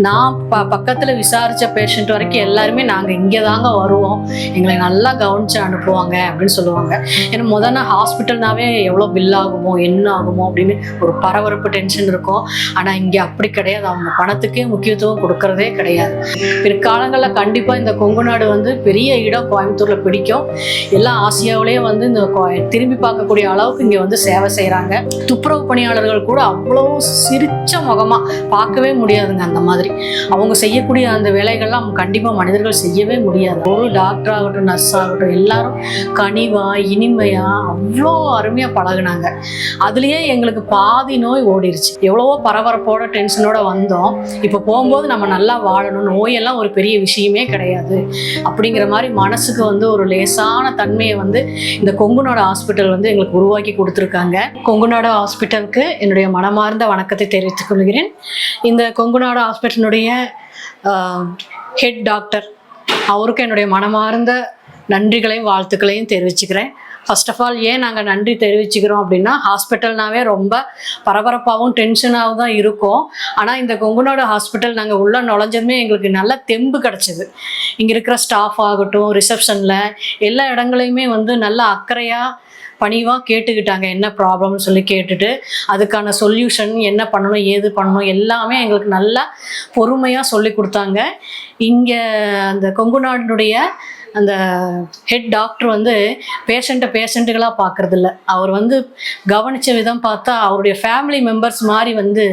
நான் ப பக்கத்தில் விசாரித்த பேஷண்ட் வரைக்கும் எல்லாருமே நாங்கள் இங்கே தாங்க வருவோம். எங்களை நல்லா கவனித்து அனுப்புவாங்க அப்படின்னு சொல்லுவாங்க. ஏன்னா முதல்ல ஹாஸ்பிட்டல்னாவே எவ்வளோ பில் ஆகுமோ என்ன ஆகுமோ அப்படின்னு ஒரு பரபரப்பு டென்ஷன் இருக்கும். ஆனால் இங்கே அப்படி கிடையாது. அவங்க பணத்துக்கே முக்கியத்துவம் கொடுக்கறதே கிடையாது. பிற்காலங்களில் கண்டிப்பாக இந்த கொங்கு நாடு வந்து பெரிய இடம் கோயம்புத்தூரில் பிடிக்கும். எல்லா ஆசியாவிலேயே வந்து இந்த கோ- திரும்பி பார்க்கக்கூடிய அளவுக்கு இங்கே வந்து சேவை செய்கிறாங்க துப்புரவு பணியாளர்கள் கூட அவ்வளோ சிரிச்ச முகமாக பார்க்கவே முடியாதுங்க அந்த மாதிரி. அவங்க செய்யக்கூடிய அந்த வேலைகள்லாம் கண்டிப்பாக மனிதர்கள் செய்யவே முடியாது. ஒரு டாக்டர் ஆகட்டும் நர்ஸ் ஆகட்டும் எல்லாரும் கனிவா இனிமையா அவ்வளோ அருமையாக பழகுனாங்க. அதுலேயே எங்களுக்கு பாதி நோய் ஓடிருச்சு. எவ்வளவோ பரபரப்போட டென்ஷனோட வந்தோம். இப்போ போகும்போது நம்ம நல்லா வாழணும். நோயெல்லாம் ஒரு பெரிய விஷயமே கிடையாது. அப்படிங்கிற மாதிரி மனசுக்கு வந்து ஒரு லேசான தன்மையை வந்து இந்த கொங்குநாடு ஹாஸ்பிட்டல் வந்து எங்களுக்கு உருவாக்கி கொடுத்துருக்காங்க. கொங்குநாடு ஹாஸ்பிட்டலுக்கு என்னுடைய மனமார்ந்த வணக்கத்தை தெரிவித்துக் கொள்கிறேன். இந்த கொங்குநாடு ஃபவுண்டேஷனுடைய ஹெட் டாக்டர் அவருக்கு என்னுடைய மனமார்ந்த நன்றிகளையும் வாழ்த்துக்களையும் தெரிவிச்சுக்கிறேன். ஃபர்ஸ்ட் ஆஃப் ஆல் ஏன் நாங்கள் நன்றி தெரிவிச்சுக்கிறோம் அப்படின்னா ஹாஸ்பிட்டல்னாவே ரொம்ப பரபரப்பாகவும் டென்ஷனாகவும் தான் இருக்கும். ஆனால் இந்த கொங்குநாடு ஹாஸ்பிட்டல் நாங்கள் உள்ளே நுழைஞ்சதுமே எங்களுக்கு நல்ல தெம்பு கிடச்சிது. இங்கே இருக்கிற ஸ்டாஃப் ஆகட்டும் ரிசப்ஷனில் எல்லா இடங்களையுமே வந்து நல்ல அக்கறையாக பணிவாக கேட்டுக்கிட்டாங்க என்ன ப்ராப்ளம்னு சொல்லி கேட்டுட்டு அதுக்கான சொல்யூஷன் என்ன பண்ணணும் ஏது பண்ணணும் எல்லாமே எங்களுக்கு நல்லா பொறுமையாக சொல்லி கொடுத்தாங்க. இங்கே அந்த கொங்கு நாட்டினுடைய அந்த ஹெட் டாக்டர் வந்து பேஷண்ட்டை பேஷண்ட்டுகளாக பார்க்குறதில்ல அவர் வந்து கவனித்த விதம் பார்த்தா அவருடைய ஃபேமிலி மெம்பர்ஸ் மாதிரி வந்து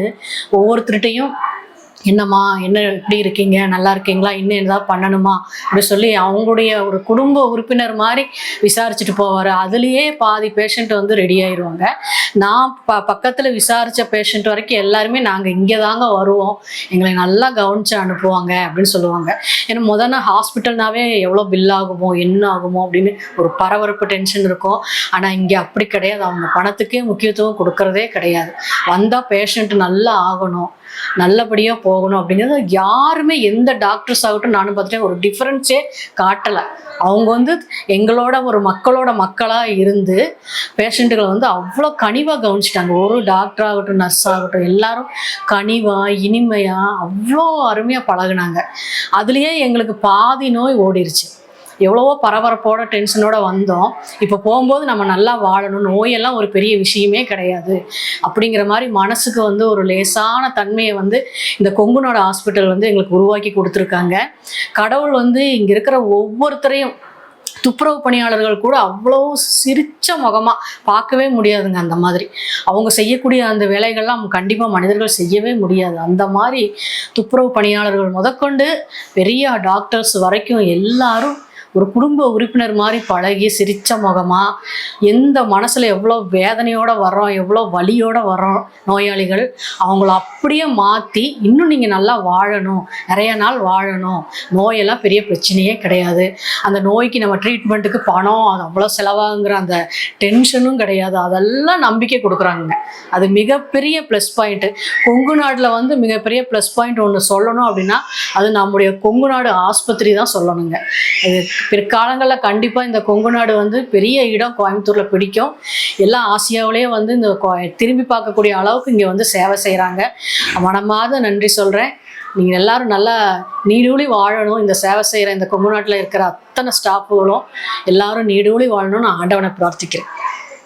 ஒவ்வொருத்தர்கிட்டையும் என்னம்மா என்ன எப்படி இருக்கீங்க? நல்லா இருக்கீங்களா? இன்னும் ஏதாவது பண்ணணுமா? அப்படின்னு சொல்லி அவங்களுடைய ஒரு குடும்ப உறுப்பினர் மாதிரி விசாரிச்சுட்டு போவார். அதுலேயே பாதி பேஷண்ட் வந்து ரெடி ஆயிடுவாங்க நான் ப பக்கத்தில் விசாரித்த பேஷண்ட் வரைக்கும் எல்லாருமே நாங்கள் இங்கே தாங்க வருவோம். எங்களை நல்லா கவனித்து அனுப்புவாங்க அப்படின்னு சொல்லுவாங்க. ஏன்னா முதல்ல ஹாஸ்பிட்டல்னாவே எவ்வளோ பில் ஆகுமோ என்ன ஆகுமோ அப்படின்னு ஒரு பரபரப்பு டென்ஷன் இருக்கும். ஆனால் இங்கே அப்படி கிடையாது. அவங்க பணத்துக்கே முக்கியத்துவம் கொடுக்கறதே கிடையாது. வந்தால் பேஷண்ட் நல்லா ஆகணும். நல்லபடியாக போகணும் அப்படிங்கிறது யாருமே எந்த டாக்டர்ஸ் ஆகட்டும் நானும் பார்த்துட்டேன் ஒரு டிஃப்ரென்ஸே காட்டலை. அவங்க வந்து எங்களோட ஒரு மக்களோட மக்களாக இருந்து பேஷண்ட்டுகளை வந்து அவ்வளோ கனிவாக கவனிச்சிட்டாங்க. ஒரு டாக்டர் ஆகட்டும் நர்ஸ் ஆகட்டும் எல்லாரும் கனிவாக இனிமையாக அவ்வளோ அருமையாக பழகுனாங்க. அதுலேயே எங்களுக்கு பாதி நோய் ஓடிருச்சு. எவ்வளவோ பரபரப்போட டென்ஷனோட வந்தோம். இப்போ போகும்போது நம்ம நல்லா வாழணும். நோயெல்லாம் ஒரு பெரிய விஷயமே கிடையாது. அப்படிங்கிற மாதிரி மனசுக்கு வந்து ஒரு லேசான தன்மையை வந்து இந்த கொங்குநாடு ஹாஸ்பிட்டல் வந்து எங்களுக்கு உருவாக்கி கொடுத்துருக்காங்க. கடவுள் வந்து இங்கே இருக்கிற ஒவ்வொருத்தரையும் துப்புரவு பணியாளர்கள் கூட அவ்வளோ சிரிச்ச முகமாக பார்க்கவே முடியாதுங்க அந்த மாதிரி. அவங்க செய்யக்கூடிய அந்த வேலைகள்லாம் கண்டிப்பாக மனிதர்கள் செய்யவே முடியாது. அந்த மாதிரி துப்புரவு பணியாளர்கள் முதற்கொண்டு பெரிய டாக்டர்ஸ் வரைக்கும் எல்லாரும் ஒரு குடும்ப உறுப்பினர் மாதிரி பழகி சிரித்த முகமாக எந்த மனசில் எவ்வளோ வேதனையோடு வர்றோம் எவ்வளோ வலியோடு வர்றோம் நோயாளிகள் அவங்கள அப்படியே மாற்றி இன்னும் நீங்கள் நல்லா வாழணும் நிறைய நாள் வாழணும். நோயெல்லாம் பெரிய பிரச்சனையே கிடையாது. அந்த நோய்க்கு நம்ம ட்ரீட்மெண்ட்டுக்கு பணம் அது அவ்வளோ செலவாகுங்கிற அந்த டென்ஷனும் கிடையாது. அதெல்லாம் நம்பிக்கை கொடுக்குறாங்க அது மிகப்பெரிய ப்ளஸ் பாயிண்ட்டு கொங்கு நாட்டில் வந்து மிகப்பெரிய ப்ளஸ் பாயிண்ட் ஒன்று சொல்லணும் அப்படின்னா அது நம்முடைய கொங்கு நாடு ஆஸ்பத்திரி தான் சொல்லணுங்க. அது பிற்காலங்களில் கண்டிப்பாக இந்த கொங்கு நாடு வந்து பெரிய இடம் கோயம்புத்தூரில் பிடிக்கும். எல்லா ஆசியாவிலேயே வந்து இந்த கோ- திரும்பி பார்க்கக்கூடிய அளவுக்கு இங்கே வந்து சேவை செய்கிறாங்க மனமாத நன்றி சொல்கிறேன் நீங்கள் எல்லாரும் நல்லா நீடூழி வாழணும். இந்த சேவை செய்கிற இந்த கொங்கு நாட்டில் இருக்கிற அத்தனை ஸ்டாஃபுகளும் எல்லாரும் நீடூழி வாழணும்னு நான் ஆண்டவனை பிரார்த்திக்கிறேன்.